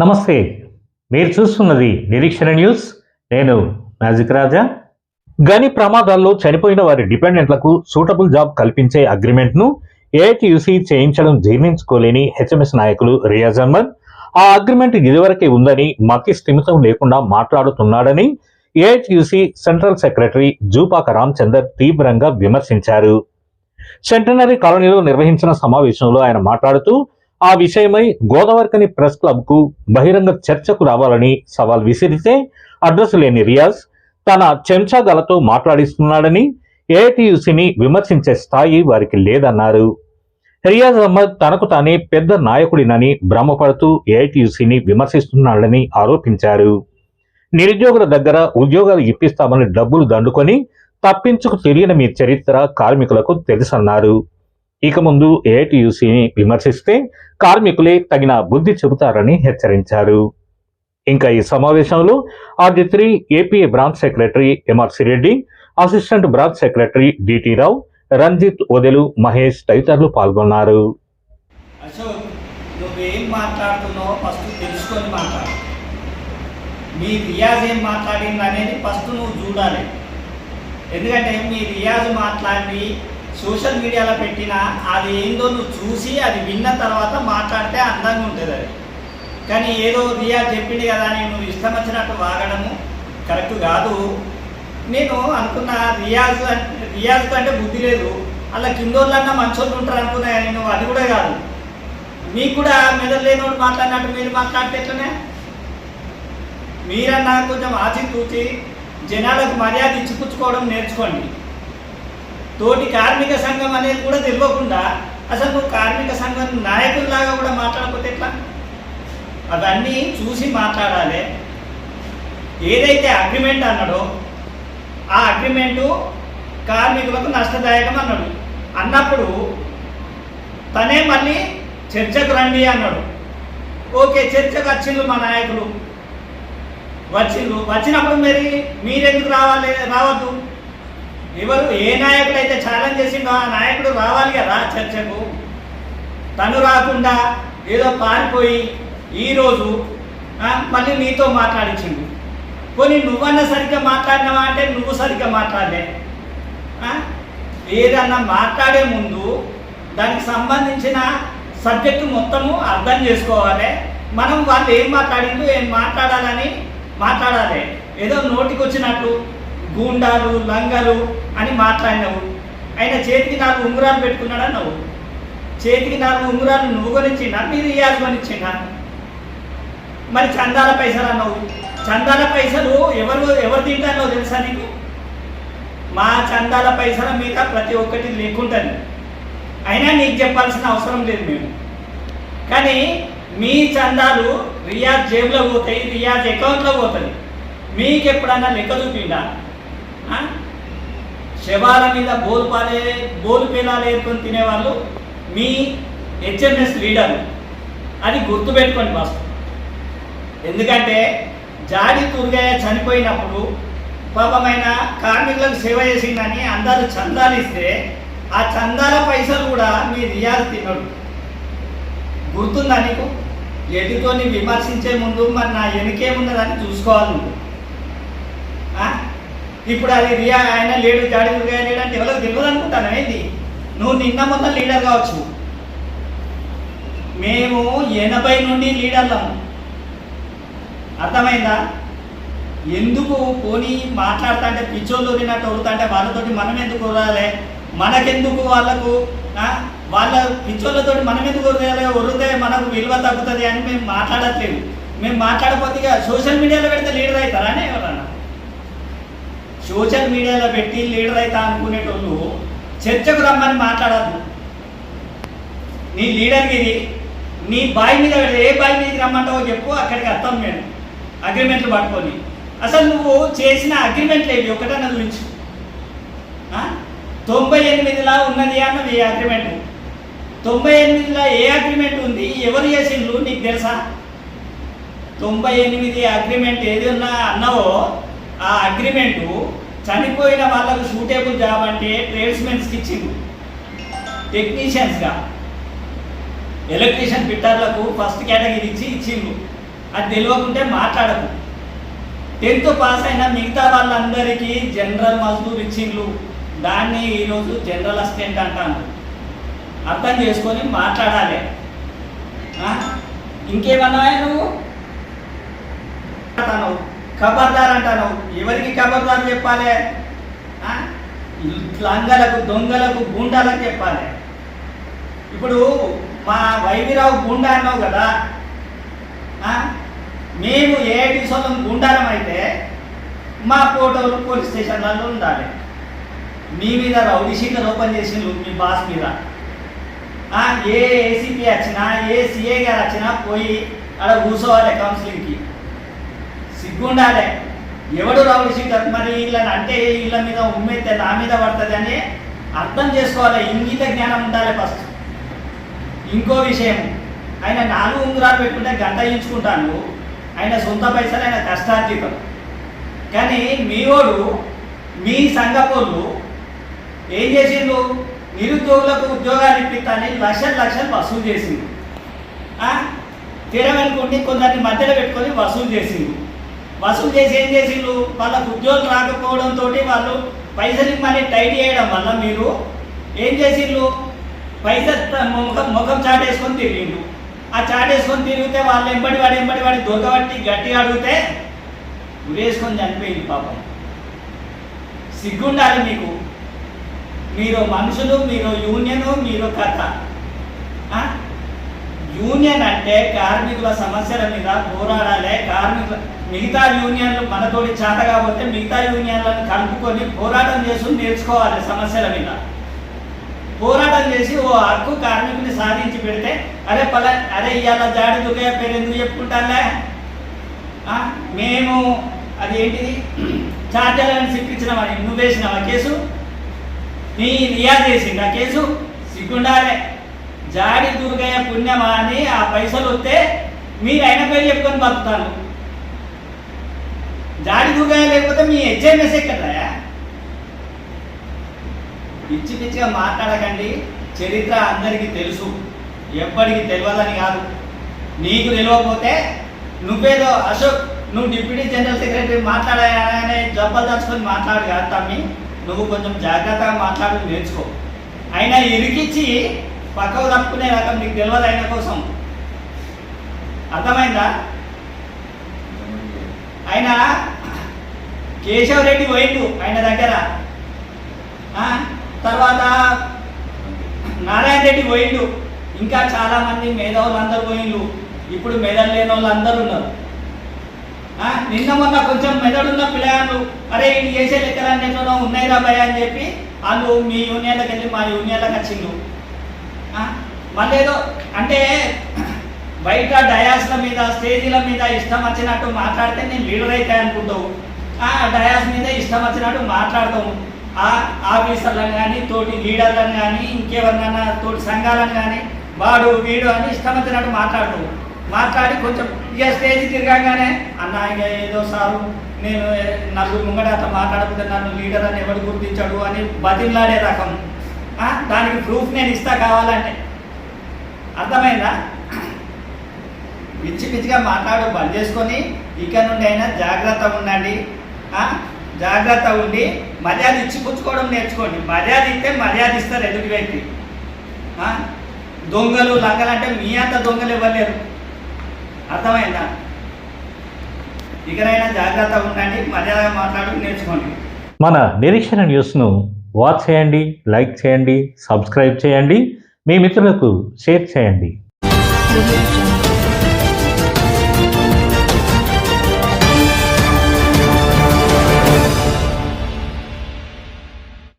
నమస్తే. మీరు చూస్తున్నది నిరీక్షణ న్యూస్. నేను మ్యాజిక్ రాజా. గని ప్రమాదాల్లో చనిపోయిన వారి డిపెండెంట్లకు సూటబుల్ జాబ్ కల్పించే అగ్రిమెంట్ను ఏఐటియుసి చేయించడం జీర్ణించుకోలేని హెచ్ఎంఎస్ నాయకులు రియాజ్ అహ్మద్. ఆ అగ్రిమెంట్ ఇదివరకే ఉందని మతి స్థిమితం లేకుండా మాట్లాడుతున్నాడని AITUC central secretary Jupaka Ramachandar తీవ్రంగా విమర్శించారు. సెంటనరీ కాలనీలో నిర్వహించిన సమావేశంలో ఆయన మాట్లాడుతూ ఆ విషయమై గోదావరికని ప్రెస్ క్లబ్కు బహిరంగ చర్చకు రావాలని సవాల్ విసిరితే అడ్రస్ లేని రియాజ్ తన చెంచాగలతో మాట్లాడిస్తున్నాడని ఏఐటియుసిని విమర్శించే స్థాయి వారికి లేదన్నారు. రియాజ్ అహ్మద్ తనకు తానే పెద్ద నాయకుడినని భ్రమపడుతూ ఏఐటియుసిని విమర్శిస్తున్నాడని ఆరోపించారు. నిరుద్యోగుల దగ్గర ఉద్యోగాలు ఇప్పిస్తామని డబ్బులు దండుకొని తప్పించుకు తెలియని మీ చరిత్ర కార్మికులకు తెలుసన్నారు. ఇక ముందు ఏఐటియుసిని విమర్శిస్తే కార్మికులే తగిన బుద్ధి చెబుతారని హెచ్చరించారు. ఇంకా ఈ సమావేశంలో RG three APA branch secretary MRC Reddy assistant branch secretary DT Rao Ranjith Odelu Mahesh తదితరులు పాల్గొన్నారు. అశోక్ నువ్వేం మాట్లాడుతున్నావో ఫస్ట్ తెలుసుకొని మాట్లాడు. మీ రియాజ్ ఏం మాట్లాడింది అనేది ఫస్ట్ నువ్వు చూడాలి. ఎందుకంటే మీ రియాజ్ మాట్లాడి సోషల్ మీడియాలో పెట్టిన అది ఏందో నువ్వు చూసి అది విన్న తర్వాత మాట్లాడితే అందంగా ఉంటుంది అది. కానీ ఏదో రియాజ్ చెప్పింది కదా అని నువ్వు ఇష్టం వచ్చినట్టు వాగడము కరెక్ట్ కాదు. నేను అనుకున్న రియాజ్ అంటే- రియాజ్ కంటే బుద్ధి లేదు. అలా కిందోళ్ళన్నా మంచోళ్ళు ఉంటారు అనుకున్నా నేను నువ్వు అది కూడా కాదు. మీకు కూడా మెదడు లేనోడు మాట్లాడినట్టు మీరు మాట్లాడితే ఎట్లనే? మీరన్నా కొంచెం ఆచితూచి జనాలకు మర్యాద ఇచ్చిపుచ్చుకోవడం నేర్చుకోండి. తోటి కార్మిక సంఘం అనేది కూడా తెలియకుండా అసలు నువ్వు కార్మిక సంఘం నాయకుల్లాగా కూడా మాట్లాడకపోతే ఎట్లా? అవన్నీ చూసి మాట్లాడాలి. ఏదైతే అగ్రిమెంట్ అన్నాడో ఆ అగ్రిమెంటు కార్మికులకు నష్టదాయకం అన్నాడు. అన్నప్పుడు తనే మళ్ళీ చర్చకు రండి అన్నాడు. ఓకే చర్చకు వచ్చిండ్రు మా నాయకులు. వచ్చిండ్రు. వచ్చినప్పుడు మరి మీరెందుకు రావాలి? రావద్దు. ఎవరు ఏ నాయకుడు అయితే ఛాలెంజ్ చేసిండో ఆ నాయకుడు రావాలి కదా చర్చకు. తను రాకుండా ఏదో పారిపోయి ఈరోజు మళ్ళీ నీతో మాట్లాడించిండు పోనీ నువ్వన్నా సరిగ్గా మాట్లాడినావా అంటే నువ్వు సరిగ్గా మాట్లాడలే. ఏదన్నా మాట్లాడే ముందు దానికి సంబంధించిన సబ్జెక్టు మొత్తము అర్థం చేసుకోవాలి. మనం వాళ్ళు ఏం మాట్లాడిందో ఏం మాట్లాడాలని మాట్లాడాలి. ఏదో నోటికి వచ్చినట్టు గూండాలు లంగలు అని మాట్లాడినవు. ఆయన చేతికి నాలుగు ఉంగరాలు పెట్టుకున్నాడు అన్నావు చేతికి నాలుగు ఉంగరాలు నువ్వు కొనిచ్చిందా మీరు ఇయాలు కొనిచ్చిందా మరి చందాల పైసలు అన్నావు. చందాల పైసలు ఎవరు ఎవరు తింటారో తెలుసా నీకు? మా చందాల పైసల మీద ప్రతి ఒక్కటి లేకుంటుంది. అయినా నీకు చెప్పాల్సిన అవసరం లేదు మేము. కానీ మీ చందాలు రియాజ్ జేబులో పోతాయి రియాజ్ అకౌంట్లో పోతుంది మీకు ఎప్పుడన్నా లెక్క చూపిండా? శవాల మీద బోలు పాలే బోలు పేలాలు ఏరుకొని తినేవాళ్ళు మీ హెచ్ఎంఎస్ లీడర్. అది గుర్తుపెట్టుకోండి ఫస్ట్. ఎందుకంటే జాడి తుర్గయ్య చనిపోయినప్పుడు పాపమైన కార్మికులకు సేవ చేసిందని అందరూ చందాలు ఇస్తే ఆ చందాల పైసలు కూడా మీ రియాజ్ తినడు గుర్తుందా నీకు? ఎదుటోని విమర్శించే ముందు మరి నా వెనుకేమున్నదని చూసుకోవాలి నువ్వు. ఇప్పుడు అది రియా ఆయన లేడు జాడి దుర్గా లేడు అంటే ఎవరికి తెలియదు అనుకుంటాను ఏంది నువ్వు నిన్న మొత్తం లీడర్ కావచ్చు. మేము ఎనభై నుండి లీడర్లము అర్థమైందా? ఎందుకు పోనీ మాట్లాడుతా అంటే పిచ్చోళ్ళు తిన్నట్టు అవుతుంటే వాళ్ళతోటి మనం ఎందుకు వరాలి మనకెందుకు వాళ్ళకు వాళ్ళ పిచ్చోళ్ళతోటి మనం ఎందుకు వరాలి వరితే మనకు విలువ తగ్గుతుంది అని మేము మాట్లాడట్లేదు. మేము మాట్లాడకపోతే ఇక సోషల్ మీడియాలో పెడితే లీడర్ అవుతారా అని ఎవరన్నా? సోషల్ మీడియాలో పెట్టి లీడర్ అవుతా అనుకునేటోళ్ళు చర్చకు రమ్మని మాట్లాడద్దు. నీ లీడర్గిరి నీ బావి మీద ఏ బావి మీదకి రమ్మంటావో చెప్పు అక్కడికి అర్థం మేము. అగ్రిమెంట్లు పట్టుకొని. అసలు నువ్వు చేసిన అగ్రిమెంట్లు ఏవి? ఒకటన్నా గురించి తొంభై ఎనిమిదిలా ఉన్నది అన్నది ఈ అగ్రిమెంట్. తొంభై ఎనిమిదిలో ఏ అగ్రిమెంట్ ఉంది? ఎవరు చేసిండ్రు? నీకు తెలుసా? తొంభై ఎనిమిది అగ్రిమెంట్ ఏది ఉన్నా అన్నావో ఆ అగ్రిమెంటు చనిపోయిన వాళ్ళకు సూటేబుల్ జాబ్ అంటే ట్రేడ్స్మెన్స్కి ఇచ్చిండు. టెక్నీషియన్స్గా. ఎలక్ట్రీషియన్ ఫిట్టర్లకు ఫస్ట్ కేటగిరీ ఇచ్చి ఇచ్చిండ్రు అది తెలియకుంటే మాట్లాడకు. టెన్త్ పాస్ అయిన మిగతా వాళ్ళందరికీ జనరల్ మజ్దూర్ ఇచ్చిండ్లు దాన్ని ఈరోజు జనరల్ అసిస్టెంట్ అంటాను అర్థం చేసుకొని మాట్లాడాలి. ఇంకేమన్నా నువ్వు? అంటాను ఖబర్దార్ అంటాను ఎవరికి ఖబర్దార్ చెప్పాలి? లంగలకు దొంగలకు గుండాలకు చెప్పాలి. ఇప్పుడు మా వైవిరావు గుండా అన్నావు కదా మేము ఏ డివిజన్లో గుండాలం అయితే మా ఫోటోలు పోలీస్ స్టేషన్లలో ఉండాలి. మీ మీద రౌడీ షీటర్ ఓపెన్ చేసిండ్రు మీ బాస్ మీద. ఏ ఏసీపీ వచ్చినా ఏ సిఏ గారు వచ్చినా పోయి అక్కడ కూర్చోవాలి కౌన్సిలింగ్కి సిగ్గుండాలే. ఎవడు రావు షీటర్ మరి వీళ్ళని అంటే వీళ్ళ మీద ఉమ్మెత్తే నా మీద పడుతుంది అని అర్థం చేసుకోవాలి. ఇంగిత జ్ఞానం ఉండాలి ఫస్ట్. ఇంకో విషయం ఆయన నాలుగు ఉంగరాలు పెట్టుకుంటే గంట ఇచ్చుకుంటాను. ఆయన సొంత పైసలు ఆయన కష్టార్జితం. కానీ మీ వాడు మీ సంఘపోళ్ళు ఏం చేసిండు నిరుద్యోగులకు ఉద్యోగాలు ఇప్పిస్తానని లక్షలు లక్షలు వసూలు చేసింది ఆ? తీరమనుకుంటే కొందరిని మధ్యలో పెట్టుకొని వసూలు చేసింది వసూలు చేసి ఏం చేసిండు వాళ్ళకు ఉద్యోగం రాకపోవడంతో వాళ్ళు పైసలు మళ్ళీ టైట్ చేయడం వల్ల మీరు ఏం చేసిండ్రు? పైసలు ముఖం ముఖం చాటేసుకొని తిరిగిండు ఆ చాటేసుకొని తిరిగితే వాళ్ళు ఎంబడి వాడి ఎంబడి వాడి దొరకబట్టి గట్టిగా అడిగితే ఉరేసుకొని చనిపోయింది పాపం. సిగ్గుండాలి మీకు. మీరు మనుషులు మీరు యూనియన్ మీరు కథ. యూనియన్ అంటే కార్మికుల సమస్యల మీద పోరాడాలి కార్మికుల మిగతా యూనియన్లు మనతోటి చేత కాకపోతే మిగతా యూనియన్లను కలుపుకొని పోరాటం చేసి నేర్చుకోవాలి సమస్యల మీద. పోరాటం చేసి ఓ హక్కు కార్మికుని సాధించి పెడితే అరే పల అరే ఇవాళ జాడి దుర్గయ్య పేరు ఎందుకు చెప్పుకుంటాలే? మేము అది ఏంటిది చార్జర్లను సిప్పించినామని నువ్వు వేసినావా కేసు? నీ రియాజ్ చేసింది ఆ కేసు? సిగ్గుండాలే. జాడి దుర్గయ్య పుణ్యమా అని ఆ పైసలు వస్తే మీరు ఆయన పేరు చెప్పుకొని బతుకుతాను దాడి దూగా లేకపోతే మీ హెచ్ఎంఎస్ ఎక్కడయా పిచ్చి పిచ్చిగా మాట్లాడకండి. చరిత్ర అందరికీ తెలుసు. ఎప్పటికీ తెలియాలని కాదు. నీకు తెలియకపోతే నువ్వేదో అశోక్ నువ్వు డిప్యూటీ జనరల్ సెక్రటరీ మాట్లాడాయనే జబ్బలు దాచుకొని మాట్లాడు కాదు తమ్మి. నువ్వు కొంచెం జాగ్రత్తగా మాట్లాడు నేర్చుకో. అయినా ఇరికిచ్చి పక్కకు తప్పుకునే రకం నీకు తెలియదు ఆయన కోసం. అర్థమైందా? ఆయన కేశవరెడ్డి పోయిండు ఆయన దగ్గర. తర్వాత నారాయణ రెడ్డి పోయిండు. ఇంకా చాలా మంది మేధావులు అందరు పోయిండు. ఇప్పుడు మెదడు లేని వాళ్ళు అందరు ఉన్నారు. నిన్న మొన్న కొంచెం మెదడున్న పిల్లగాళ్ళు అరే ఇది చేసే లెక్కలన్నీ ఉన్నాయి రా భయ అని చెప్పి వాళ్ళు మీ యూనియన్లకు వెళ్ళి మా యూనియన్లకు వచ్చిండు. మళ్ళీ ఏదో అంటే బయట డయాస్ల మీద స్టేజీల మీద ఇష్టం వచ్చినట్టు మాట్లాడితే నేను లీడర్ అయితే అనుకుంటావు. ఆ డయాస్ మీద ఇష్టం వచ్చినట్టు మాట్లాడతాము ఆ ఆఫీసర్లను కానీ తోటి లీడర్లను కానీ ఇంకెవరినైనా తోటి సంఘాలను కానీ వాడు వీడు అని ఇష్టం వచ్చినట్టు మాట్లాడతావు. మాట్లాడి కొంచెం ఇక స్టేజ్ తిరగగానే అన్న ఇక ఏదో సారు నేను నలుగురు ముంగడ అట్లా మాట్లాడకపోతే నన్ను లీడర్ అని ఎవడు గుర్తించాడు అని బతిలాడే రకం. దానికి ప్రూఫ్ నేను ఇస్తా కావాలంటే. అర్థమైందా? పిచ్చి పిచ్చిగా మాట్లాడు బంద్ చేసుకొని ఇక్కడ నుండి అయినా జాగ్రత్త ఉండండి. జాగ్రత్త ఉండి మర్యాద ఇచ్చి పుచ్చుకోవడం నేర్చుకోండి. మర్యాద ఇస్తే మర్యాద ఇస్తారు ఎదుటి వ్యక్తి. దొంగలు లంగలు అంటే మీ అంత దొంగలు ఇవ్వలేరు అర్థమైందా? ఇకనైనా జాగ్రత్త ఉండండి మర్యాద మాట్లాడు నేర్చుకోండి. మన నిరీక్షణ న్యూస్ను వాచ్ చేయండి లైక్ చేయండి సబ్స్క్రైబ్ చేయండి. మీ మిత్రులకు షేర్ చేయండి.